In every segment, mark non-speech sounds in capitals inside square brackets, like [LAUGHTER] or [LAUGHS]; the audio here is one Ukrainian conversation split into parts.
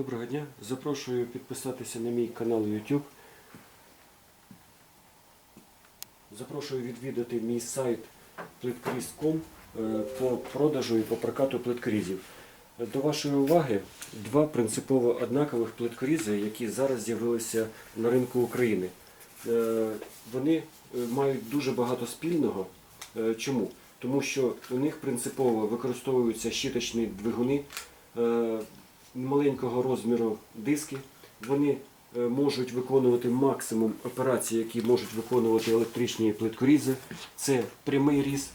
Доброго дня. Запрошую підписатися на мій канал YouTube. Запрошую відвідати мій сайт plitkriz.com е, по продажу і по прокату плиткрізів. До вашої уваги два принципово однакових плиткрізи, які зараз з'явилися на ринку України. Е, Вони е, мають дуже багато спільного. Чому? Тому що у них принципово використовуються щиточні двигуни маленького розміру диски. Вони е, можуть виконувати максимум операцій, які можуть виконувати електричні плиткорізи. Це прямий різ,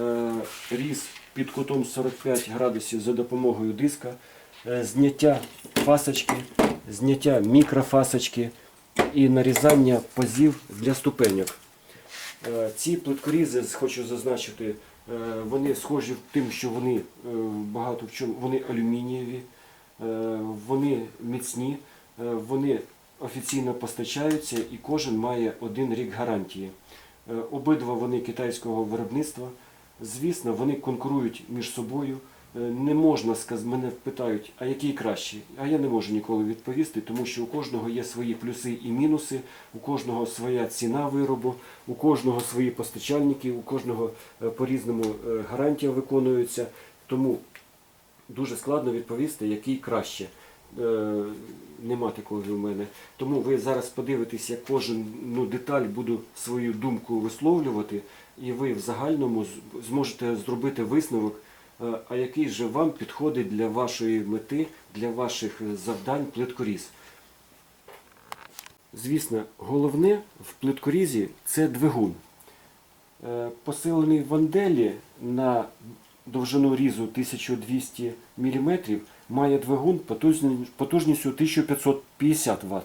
е, різ під кутом 45 градусів за допомогою диска, е, зняття фасочки, зняття мікрофасочки і нарізання пазів для ступеньок. Ці плиткорізи, хочу зазначити, вони схожі тим, що вони багато в чому вони алюмінієві, вони міцні, е, вони офіційно постачаються і кожен має один рік гарантії. Е, Обидва вони китайського виробництва. Звісно, вони конкурують між собою. Е, Не можна сказати, мене питають, а який кращий? А я не можу ніколи відповісти, тому що у кожного є свої плюси і мінуси, у кожного своя ціна виробу, у кожного свої постачальники, у кожного е, по-різному е, гарантія виконується. Тому дуже складно відповісти, який краще. Е, Нема такого в мене. Тому ви зараз подивитесь, як кожен ну, деталь буду свою думку висловлювати, і ви в загальному зможете зробити висновок, е, а який же вам підходить для вашої мети, для ваших е, завдань плиткоріз. Звісно, головне в плиткорізі це двигун. Посилений в анделі на довжину різу 1200 мм має двигун потужні- потужністю 1550 Вт.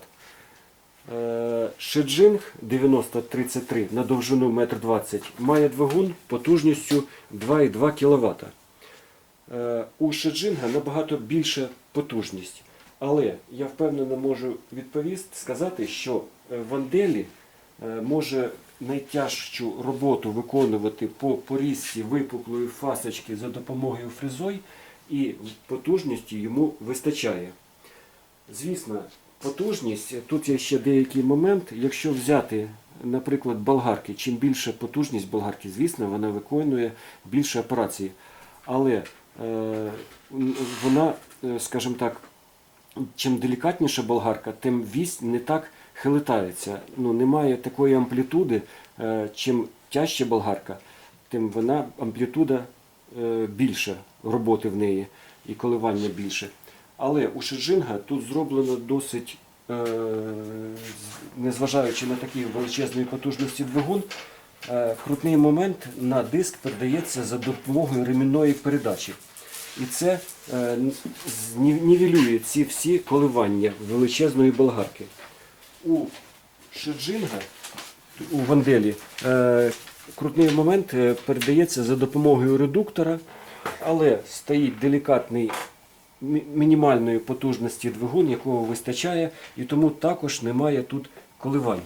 Е, Шеджинг 9033 на довжину 1,20 м має двигун потужністю 2,2 кВт. Е, У Шеджинга набагато більша потужність. Але я впевнено можу відповісти, сказати, що е, в Анделі е, може найтяжчу роботу виконувати по порізці випуклої фасочки за допомогою фрезой, і потужності йому вистачає. Звісно, потужність, тут є ще деякий момент, якщо взяти, наприклад, болгарки, чим більша потужність болгарки, звісно, вона виконує більше операцій. Але е, вона, е, скажімо так, чим делікатніша болгарка, тим вісь не так хилитається. Ну, немає такої амплітуди. Е, чим тяжча болгарка, тим вона амплітуда е, більша роботи в неї і коливання більше. Але у Шеджинга тут зроблено досить, е, незважаючи на такі величезної потужності двигун, крутний момент на диск передається за допомогою ремінної передачі. І це нівелює ці всі коливання величезної болгарки. У Шеджинга, у Ванделі, е, крутний момент е, передається за допомогою редуктора, але стоїть делікатний мінімальної потужності двигун, якого вистачає, і тому також немає тут коливань.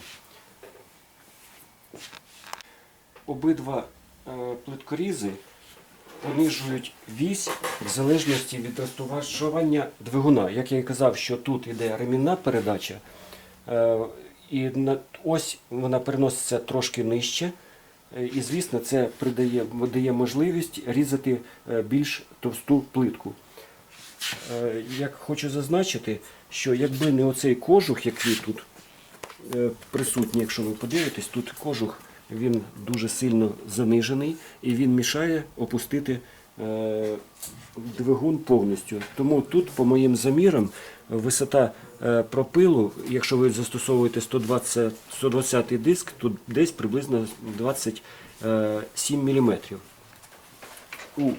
Обидва е, плиткорізи понижують вісь в залежності від розташування двигуна. Як я і казав, що тут іде ремінна передача, і ось вона переноситься трошки нижче. Е, І, звісно, це придає, дає можливість різати е, більш товсту плитку. Е, Як хочу зазначити, що якби не оцей кожух, який тут е, присутній, якщо ви подивитесь, тут кожух він дуже сильно занижений і він мішає опустити е, двигун повністю. Тому тут, по моїм замірам, висота е, пропилу, якщо ви застосовуєте 120, 120 диск, тут десь приблизно 27 мм. У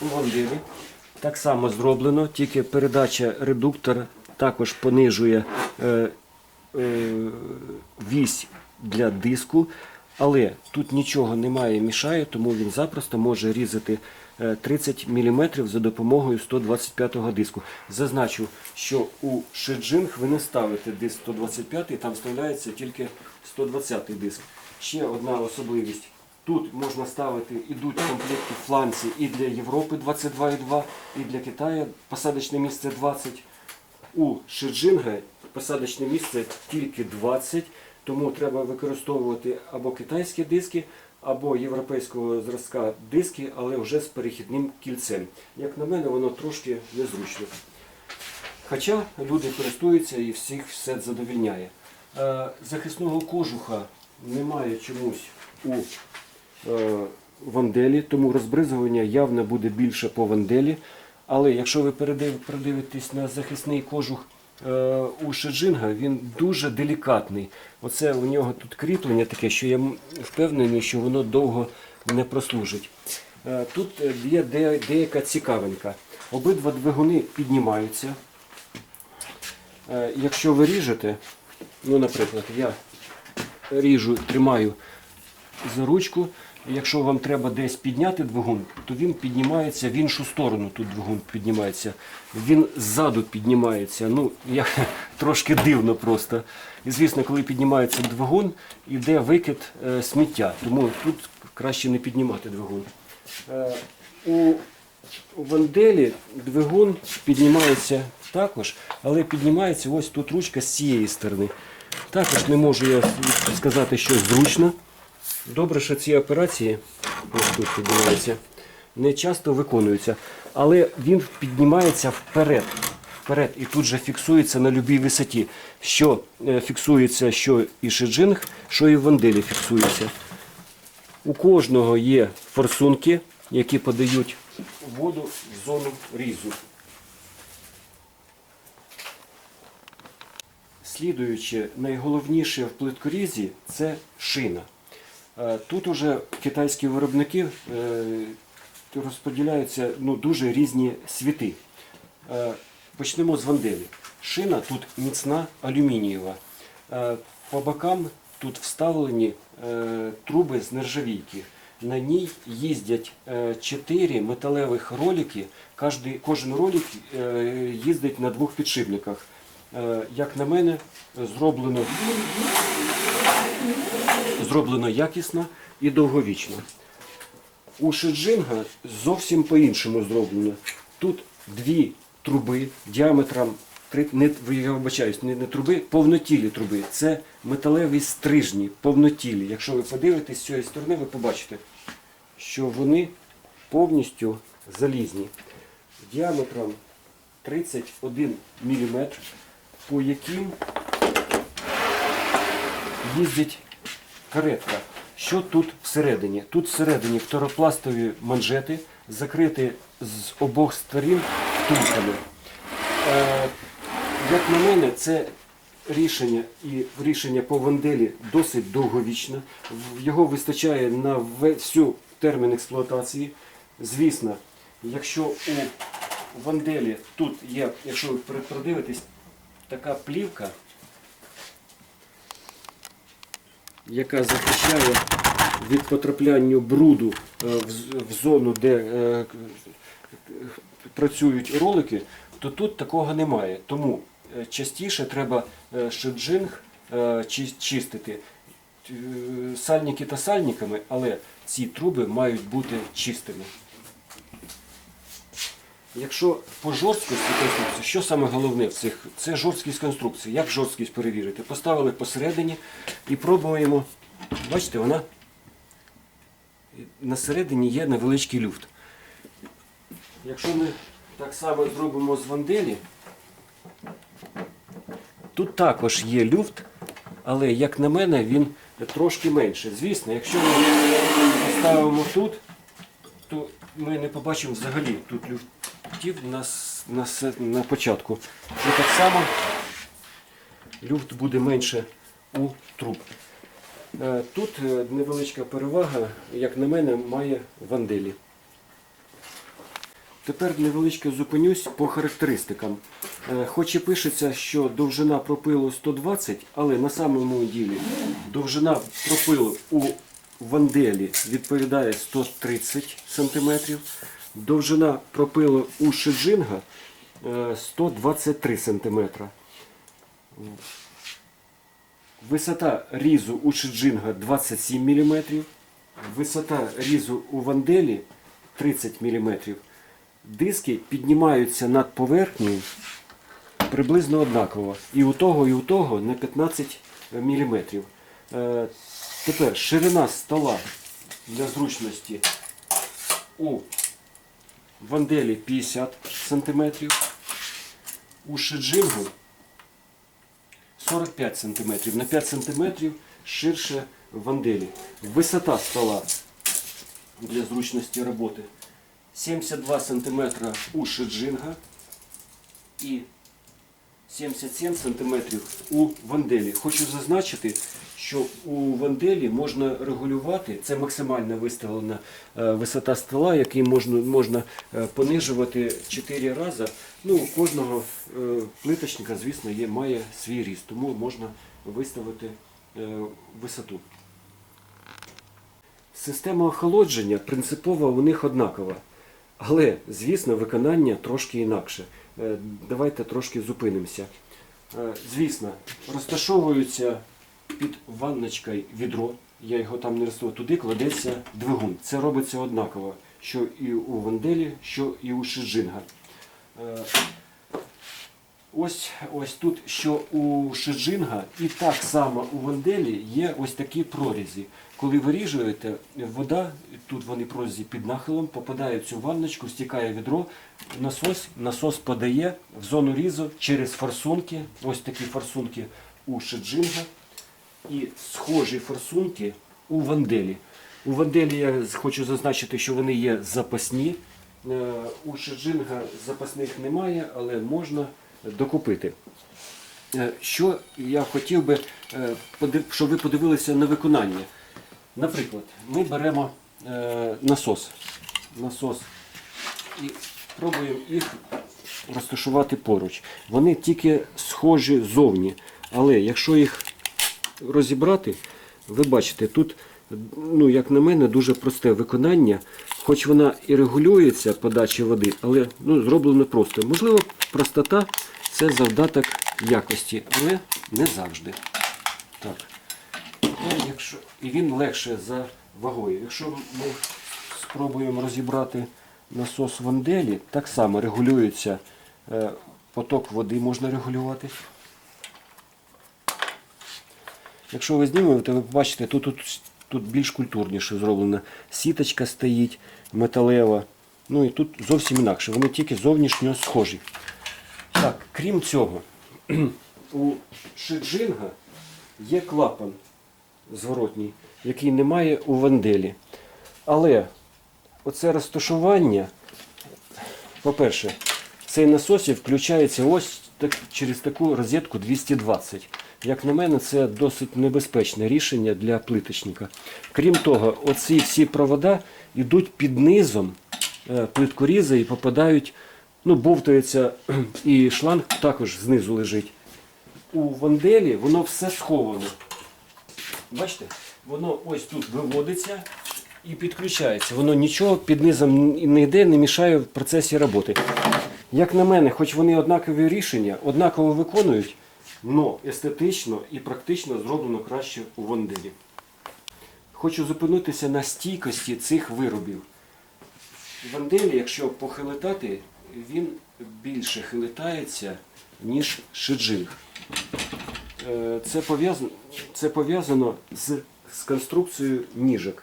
у так само зроблено, тільки передача редуктора також понижує е, е, вісь для диску, але тут нічого немає мішає, тому він запросто може різати е, 30 мм за допомогою 125-го диску. Зазначу, що у Шеджинг ви не ставите диск 125, там вставляється тільки 120 диск. Ще одна особливість Тут можна ставити, ідуть в комплекті фланці і для Європи 22,2, і для Китаю посадочне місце 20. У Шиджинга посадочне місце тільки 20, тому треба використовувати або китайські диски, або європейського зразка диски, але вже з перехідним кільцем. Як на мене, воно трошки незручно. Хоча люди користуються і всіх все задовільняє. Е, Захисного кожуха немає чомусь у е, ванделі, тому розбризування явно буде більше по ванделі. Але якщо ви передив- передивитесь на захисний кожух у Шеджинга, він дуже делікатний. Оце у нього тут кріплення таке, що я впевнений, що воно довго не прослужить. Е, Тут е, є деяка цікавинка. Обидва двигуни піднімаються. Е, Якщо ви ріжете, ну, наприклад, я ріжу, тримаю за ручку. Якщо вам треба десь підняти двигун, то він піднімається в іншу сторону. Тут двигун піднімається. Він ззаду піднімається. Ну, я, [LAUGHS] трошки дивно просто. І звісно, коли піднімається двигун, іде викид е, сміття. Тому тут краще не піднімати двигун. Е, у ванделі двигун піднімається також, але піднімається ось тут ручка з цієї сторони. Також не можу я сказати, що зручно. Добре, що ці операції ось тут піднімаються, не часто виконуються, але він піднімається вперед. Вперед і тут же фіксується на будь-якій висоті. Що е, фіксується, що і шиджинг, що і в ванделі фіксується. У кожного є форсунки, які подають воду в зону різу. Слідуючи, найголовніше в плиткорізі це шина. Е, Тут уже китайські виробники е, розподіляються ну, дуже різні світи. Е, Почнемо з ванделі. Шина тут міцна алюмінієва. По бокам тут вставлені труби з нержавійки. На ній їздять чотири металевих ролики. Кожен ролик їздить на двох підшипниках. Як на мене, зроблено зроблено якісно і довговічно. У Шиджинга зовсім по-іншому зроблено. Тут дві труби діаметром, не, я вибачаюсь, не, не труби, повнотілі труби. Це металеві стрижні, повнотілі. Якщо ви подивитесь з цієї сторони, ви побачите, що вони повністю залізні. Діаметром 31 мм, по яким їздить каретка. Що тут всередині? Тут всередині второпластові манжети, закриті з обох сторін втулками. Е, як на мене, це рішення і рішення по ванделі досить довговічне. Його вистачає на всю термін експлуатації. Звісно, якщо у ванделі тут є, якщо ви продивитесь, така плівка, яка захищає від потрапляння бруду е, в зону, де е, працюють ролики, то тут такого немає. Тому е, частіше треба шиджинг чи- чистити. Сальники та сальниками, але ці труби мають бути чистими. Якщо по жорсткості конструкції, що саме головне в цих? Це жорсткість конструкції. Як жорсткість перевірити? Поставили посередині і пробуємо. Бачите, вона на середині є невеличкий люфт. Якщо ми так само зробимо з ванделі, тут також є люфт, але, як на мене, він трошки менше. Звісно, якщо ми поставимо тут, то ми не побачимо взагалі тут люфтів на, на, на початку. І так само люфт буде менше у труб. Е, Тут е, невеличка перевага, як на мене, має ванделі. Тепер невеличко зупинюсь по характеристикам. Е, Хоч і пишеться, що довжина пропилу 120, але на самому ділі довжина пропилу у ванделі відповідає 130 см, довжина пропилу у шиджинга е, 123 см. Висота різу у шиджинга 27 мм, висота різу у ванделі 30 мм. Диски піднімаються над поверхнею приблизно однаково. І у того, і у того на 15 мм. Е, тепер ширина стола для зручності у ванделі 50 см, у шеджингу 45 см. На 5 см ширше ванделі. Висота стола для зручності роботи 72 см у шеджинга і 77 см у ванделі. Хочу зазначити, що у ванделі можна регулювати, це максимально виставлена е, висота стола, який можна, можна е, понижувати 4 рази. Ну, у кожного е, плиточника, звісно, є, має свій ріст, тому можна виставити висоту. Система охолодження принципово у них однакова. Але, звісно, виконання трошки інакше. Е, Давайте трошки зупинимося. Е, Звісно, розташовується під ванночкою відро, я його там не розташовую, туди кладеться двигун. Це робиться однаково, що і у ванделі, що і у шиджинга. Ось, ось тут, що у шиджинга, і так само у ванделі є ось такі прорізі. Коли виріжуєте, вода, тут вони прорізі під нахилом, попадає в цю ванночку, стікає відро, насос, насос подає в зону різу через форсунки, ось такі форсунки у шиджинга і схожі форсунки у ванделі. У ванделі я хочу зазначити, що вони є запасні. Е, У шиджинга запасних немає, але можна докупити. Е, Що я хотів би, е, щоб ви подивилися на виконання. Наприклад, ми беремо е, насос. насос і пробуємо їх розташувати поруч. Вони тільки схожі зовні. Але якщо їх розібрати, ви бачите, тут, ну, як на мене, дуже просте виконання. Хоч вона і регулюється подача води, але ну, зроблено просто. Можливо, простота це завдаток якості, але не завжди. Так. Ну, якщо... І він легше за вагою. Якщо ми спробуємо розібрати насос ванделі, так само регулюється е, поток води можна регулювати. Якщо ви знімете, ви побачите, тут, тут, тут більш культурніше зроблено. Сіточка стоїть металева. Ну і тут зовсім інакше. Вони тільки зовнішньо схожі. Так, крім цього, [CLEARS THROAT] у шиджинга є клапан зворотній, який немає у ванделі. Але оце розташування, по-перше, цей насосів включається ось так, через таку розетку 220. Як на мене, це досить небезпечне рішення для плиточника. Крім того, оці всі провода йдуть під низом е, плиткоріза і попадають, ну, бовтається, [CLEARS THROAT] і шланг також знизу лежить. У ванделі воно все сховано. Бачите, воно ось тут виводиться і підключається. Воно нічого під низом не йде, не мішає в процесі роботи. Як на мене, хоч вони однакові рішення, однаково виконують, але естетично і практично зроблено краще у ванделі. Хочу зупинитися на стійкості цих виробів. Ванделі, якщо похилитати, він більше хилитається, ніж шиджинг. Е, Це пов'язано, це пов'язано з, з конструкцією ніжок.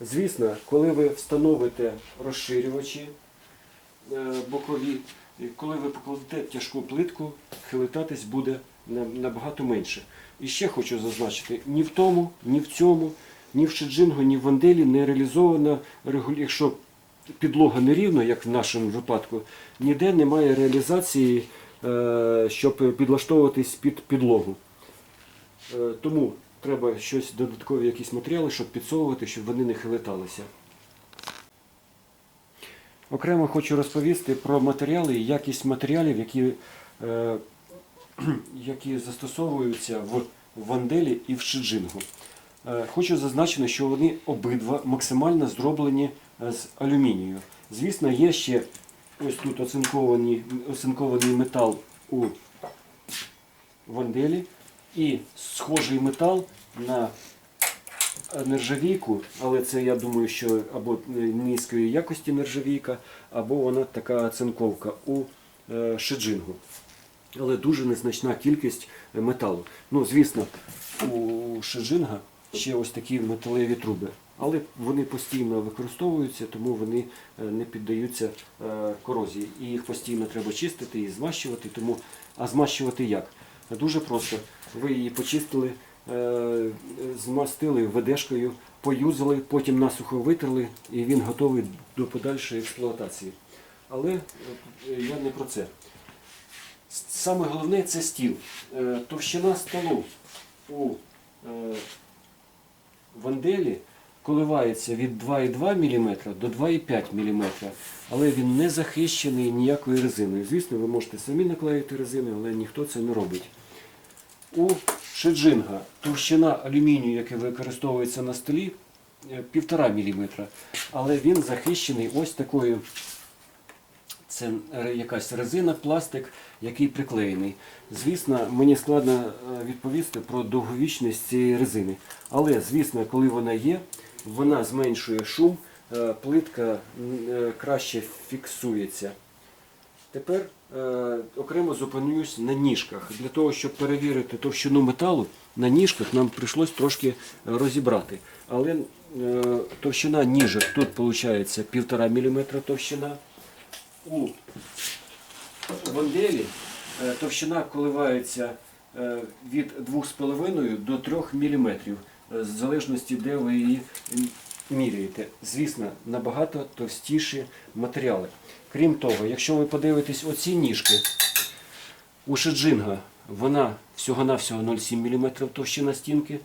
Звісно, коли ви встановите розширювачі е, бокові, коли ви покладете тяжку плитку, хилитатись буде набагато менше. І ще хочу зазначити, ні в тому, ні в цьому, ні в шиджингу, ні в ванделі не реалізовано, регуль- якщо підлога нерівна, як в нашому випадку, ніде немає реалізації, е, щоб підлаштовуватись під підлогу. Е, Тому треба щось додаткові якісь матеріали, щоб підсовувати, щоб вони не хилиталися. Окремо хочу розповісти про матеріали і якість матеріалів, які, е, [CLEARS THROAT] які застосовуються в ванделі і в шиджингу. Е, Хочу зазначити, що вони обидва максимально зроблені е, з алюмінію. Звісно, є ще ось тут оцинкований, оцинкований метал у ванделі і схожий метал на нержавійку, але це я думаю, що або низької якості нержавійка, або вона така оцинковка у е, шиджингу. Але дуже незначна кількість е, металу. Ну, звісно, у шиджинга ще ось такі металеві труби. Але вони постійно використовуються, тому вони е, не піддаються е, корозії. І їх постійно треба чистити і змащувати. Тому, а змащувати як? Дуже просто. Ви її почистили, змастили ведешкою, поюзали, потім насухо витерли, і він готовий до подальшої експлуатації. Але я не про це. Саме головне це стіл. Е, Товщина столу у е, ванделі коливається від 2,2 мм до 2,5 мм, але він не захищений ніякою резиною. Звісно, ви можете самі наклеїти резину, але ніхто це не робить. У шеджинга товщина алюмінію, який використовується на столі, 1,5 мм, але він захищений ось такою це якась резина, пластик, який приклеєний. Звісно, мені складно е, відповісти про довговічність цієї резини. Але, звісно, коли вона є, вона зменшує шум, е, плитка е, краще фіксується. Тепер е, окремо зупинюсь на ніжках. Для того, щоб перевірити товщину металу, на ніжках нам прийшлось трошки розібрати. Але е, товщина ніжок тут виходить 1,5 мм товщина. У ванделі е, товщина коливається е, від 2,5 до 3 мм, е, в залежності, де ви її міряєте. Звісно, набагато товстіші матеріали. Крім того, якщо ви подивитесь оці ніжки, у шеджинга вона всього-навсього 0,7 мм товщина стінки,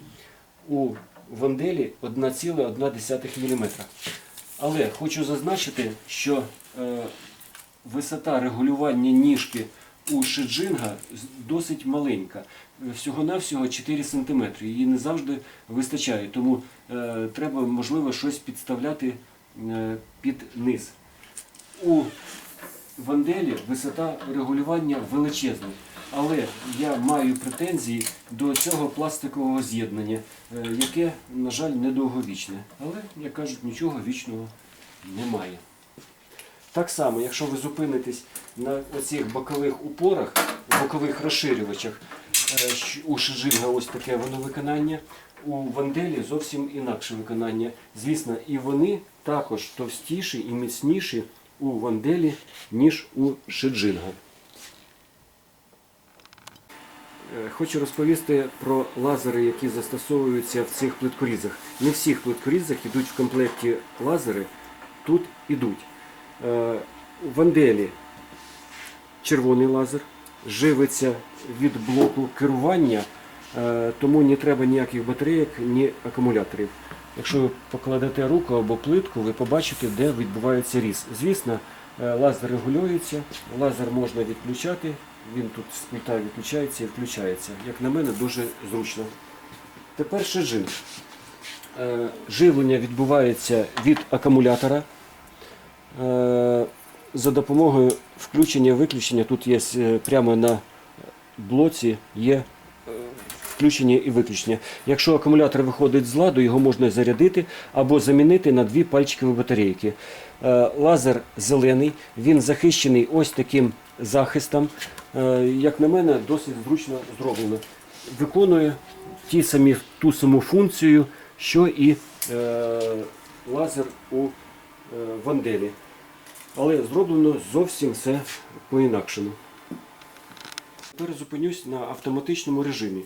у ванделі 1,1 мм. Але хочу зазначити, що висота регулювання ніжки у шиджинга досить маленька. Всього-навсього 4 см. Її не завжди вистачає, тому е, треба, можливо, щось підставляти е, під низ. У ванделі висота регулювання величезна. Але я маю претензії до цього пластикового з'єднання, е, яке, на жаль, недовговічне. Але, як кажуть, нічого вічного немає. Так само, якщо ви зупинитесь на оцих бокових упорах, бокових розширювачах, е, у Шижинга ось таке воно виконання, у Ванделі зовсім інакше виконання. Звісно, і вони також товстіші і міцніші у Ванделі, ніж у Шиджинга. Е, Хочу розповісти про лазери, які застосовуються в цих плиткорізах. Не всіх плиткорізах йдуть в комплекті лазери, тут ідуть. Е, Ванделі червоний лазер живиться від блоку керування, е, тому не треба ніяких батарейок, ні акумуляторів. Якщо ви покладете руку або плитку, ви побачите, де відбувається різ. Звісно, е, лазер регулюється, лазер можна відключати, він тут з пульта відключається і включається. Як на мене, дуже зручно. Тепер шиджин. Е, Живлення відбувається від акумулятора. Е, За допомогою включення-виключення тут є е, прямо на блоці є е, включення і виключення. Якщо акумулятор виходить з ладу, його можна зарядити або замінити на дві пальчикові батарейки. Лазер зелений, він захищений ось таким захистом. Як на мене, досить зручно зроблено. Виконує ті самі, ту саму функцію, що і лазер у ванделі. Але зроблено зовсім все по-інакшому. Тепер зупинюсь на автоматичному режимі.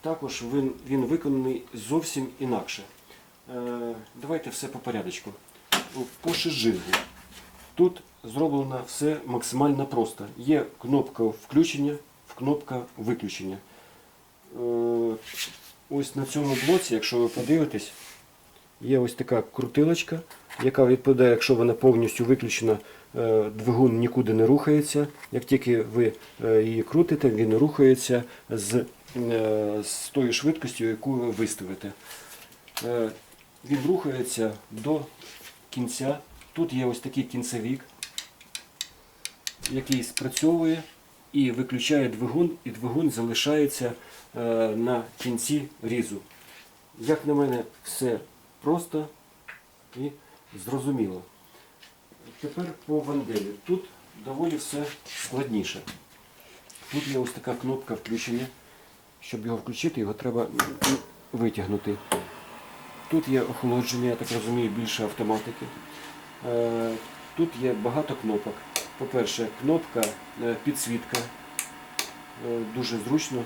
Також він, він виконаний зовсім інакше. Е, давайте все по порядочку. По шиджингу. Тут зроблено все максимально просто. Є кнопка включення, кнопка виключення. Е, ось на цьому блоці, якщо ви подивитесь, є ось така крутилочка, яка відповідає, якщо вона повністю виключена, е, двигун нікуди не рухається. Як тільки ви е, її крутите, він рухається з, е, з тою швидкістю, яку ви виставите. Він рухається до кінця. Тут є ось такий кінцевік, який спрацьовує і виключає двигун, і двигун залишається на кінці різу. Як на мене, все просто і зрозуміло. Тепер по ванделі. Тут доволі все складніше. Тут є ось така кнопка включення. Щоб його включити, його треба витягнути. Тут є охолодження, я так розумію, більше автоматики. Е, Тут є багато кнопок. По-перше, кнопка е, підсвітка. Е, Дуже зручно,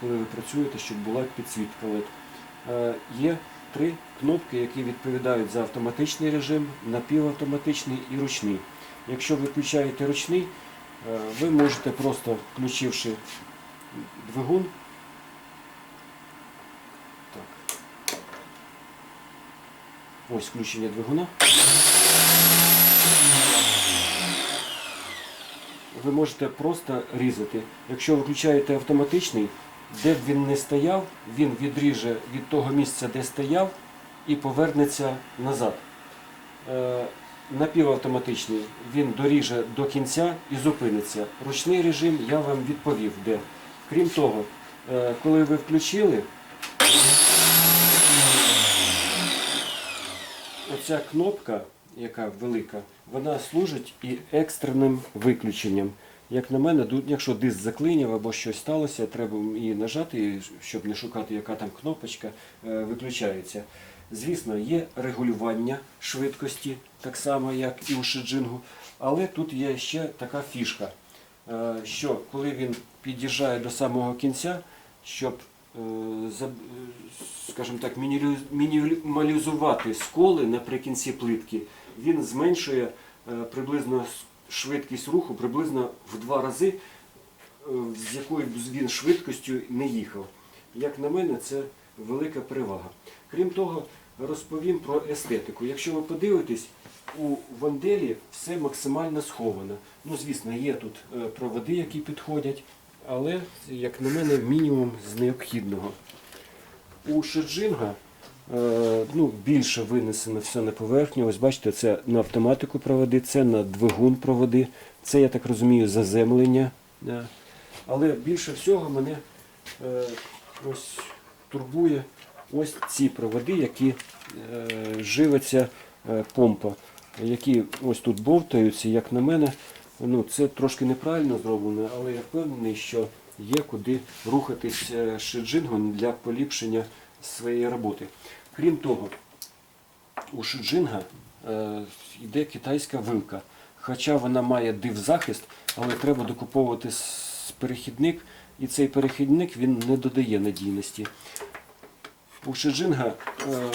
коли ви працюєте, щоб була підсвітка Є три кнопки, які відповідають за автоматичний режим, напівавтоматичний і ручний. Якщо ви включаєте ручний, е, ви можете просто включивши двигун. Так. Ось включення двигуна. Ви можете просто різати. Якщо ви включаєте автоматичний, де б він не стояв, він відріже від того місця, де стояв, і повернеться назад. Е, Напівавтоматичний він доріже до кінця і зупиниться. Ручний режим я вам відповів де. Крім того, е, коли ви включили, оця кнопка, яка велика, вона служить і екстреним виключенням. Як на мене, якщо диск заклиняв або щось сталося, треба її нажати, щоб не шукати, яка там кнопочка, е, виключається. Звісно, є регулювання швидкості, так само, як і у шиджингу, але тут є ще така фішка, е, що коли він під'їжджає до самого кінця, щоб е, скажімо так, мінімалізувати сколи наприкінці плитки, він зменшує приблизно швидкість руху приблизно в два рази, е, з якою б він швидкістю не їхав. Як на мене, це велика перевага. Крім того, розповім про естетику. Якщо ви подивитесь, у Ванделі все максимально сховано. Ну, звісно, є тут е, проводи, які підходять, але, як на мене, мінімум з необхідного. У Шерджинга е, ну, більше винесено все на поверхню. Ось бачите, це на автоматику проводи, це на двигун проводи, це, я так розумію, заземлення. Але більше всього мене е, ось турбує ось ці проводи, які е, живиться е, помпа, які ось тут бовтаються, як на мене. Ну, це трошки неправильно зроблено, але я впевнений, що є куди рухатись е, шиджингом для поліпшення своєї роботи. Крім того, у шиджинга е, йде китайська вилка. Хоча вона має див-захист, але треба докуповувати перехідник, і цей перехідник він не додає надійності. У Шиджинга е,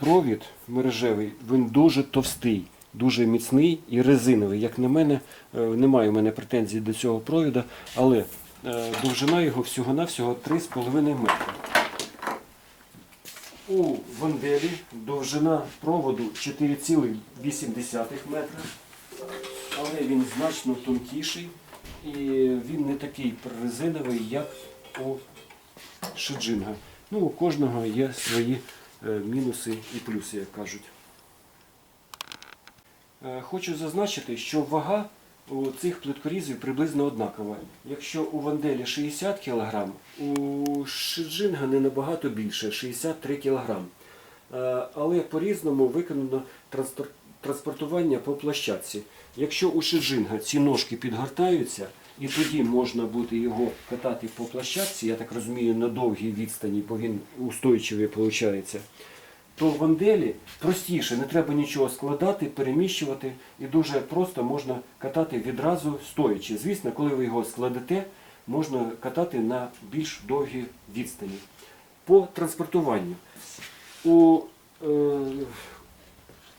провід мережевий, він дуже товстий, дуже міцний і резиновий. Як на мене, е, немає у мене претензій до цього провіда, але довжина його всього-навсього 3,5 метри. У Ванделі довжина проводу 4,8 метра, але він значно тонкіший і він не такий резиновий, як у Шиджинга. Ну, у кожного є свої е, мінуси і плюси, як кажуть. Е, Хочу зазначити, що вага у цих плиткорізів приблизно однакова. Якщо у Ванделі 60 кг, у Шиджинга не набагато більше 63 кг. Е, Але по-різному виконано транспортування по площадці. Якщо у Шиджинга ці ножки підгортаються, і тоді можна буде його катати по площадці, я так розумію, на довгій відстані, бо він устойчивий виходить, то в Ванделі простіше, не треба нічого складати, переміщувати і дуже просто можна катати відразу стоячи. Звісно, коли ви його складете, можна катати на більш довгі відстані. По транспортуванню. У, е,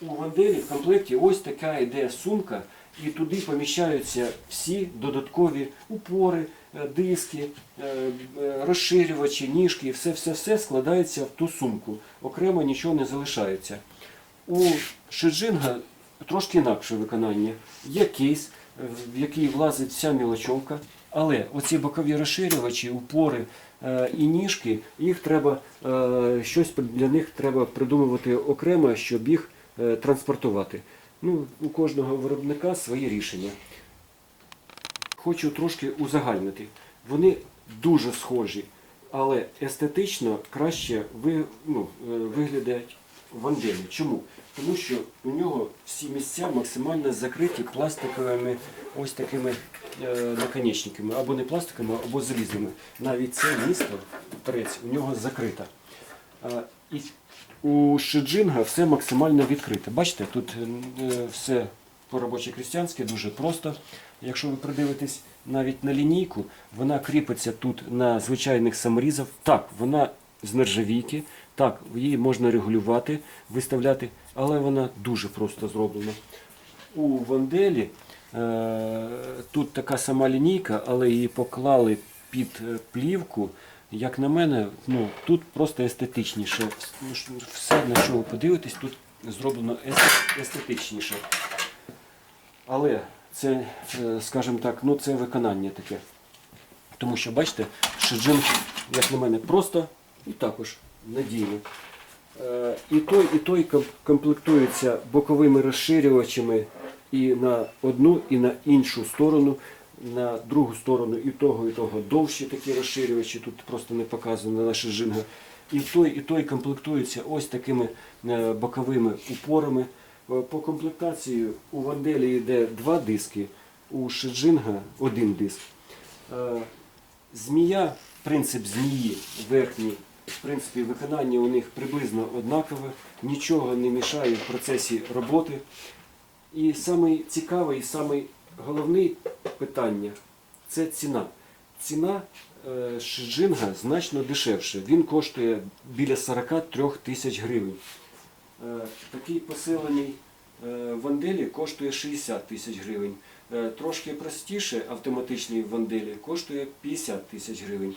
у Ванделі в комплекті ось така йде сумка, і туди поміщаються всі додаткові упори, диски, е, е, розширювачі, ніжки, все-все-все складається в ту сумку. Окремо нічого не залишається. У Шиджинга трошки інакше виконання. Є кейс, е, в який влазить вся мілочовка, але оці бокові розширювачі, упори е, і ніжки, їх треба, е, щось для них треба придумувати окремо, щоб їх е, транспортувати. Ну, у кожного виробника свої рішення. Хочу трошки узагальнити. Вони дуже схожі але естетично краще ви, ну, е, виглядають ванделі. Чому? Тому що у нього всі місця максимально закриті пластиковими ось такими е, наконечниками, або не пластиковими, або залізними. Навіть це місто, торець, у нього закрита. А, і у Шиджинга все максимально відкрите. Бачите, тут е, все по-робоче крістянське, дуже просто. Якщо ви придивитесь навіть на лінійку, вона кріпиться тут на звичайних саморізах. Так, вона з нержавійки, так, її можна регулювати, виставляти, але вона дуже просто зроблена. У Ванделі е, тут така сама лінійка, але її поклали під е, плівку. Як на мене, ну, тут просто естетичніше. Ну, Все, на що ви подивитесь, тут зроблено естетичніше. Але це, е, скажімо так, ну це виконання таке. Тому що, бачите, шиджин, як на мене, просто і також надійно. Е, І той, і той комплектується боковими розширювачами і на одну, і на іншу сторону. На другу сторону і того, і того довші такі розширювачі, тут просто не показано на шиджинга. І той, і той комплектується ось такими е, боковими упорами. Е, По комплектації у Ванделі йде два диски, у Шиджинга один диск. Е, Змія, принцип змії верхній, в принципі, виконання у них приблизно однакове, нічого не мішає в процесі роботи. І самий цікавий, самий головний питання це ціна. Ціна е, Шиджинга значно дешевше. Він коштує біля 43 тисяч гривень. Е, Такий посилений е, Ванделі коштує 60 тисяч гривень. Е, Трошки простіше автоматичний Ванделі коштує 50 тисяч гривень.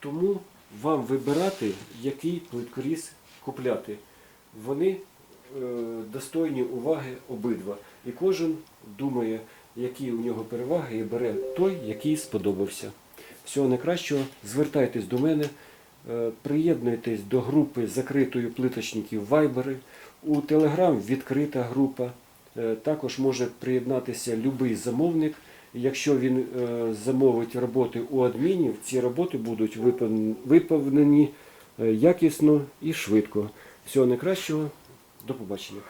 Тому вам вибирати, який плиткоріз купляти. Вони достойні уваги обидва. І кожен думає, які у нього переваги, і бере той, який сподобався. Всього найкращого, звертайтесь до мене, приєднуйтесь до групи закритої плиточників Вайбери. У Телеграм відкрита група. Е, Також може приєднатися будь-який замовник. Якщо він е, замовить роботи у адмінів, ці роботи будуть виповнені е, якісно і швидко. Всього найкращого, до побачення.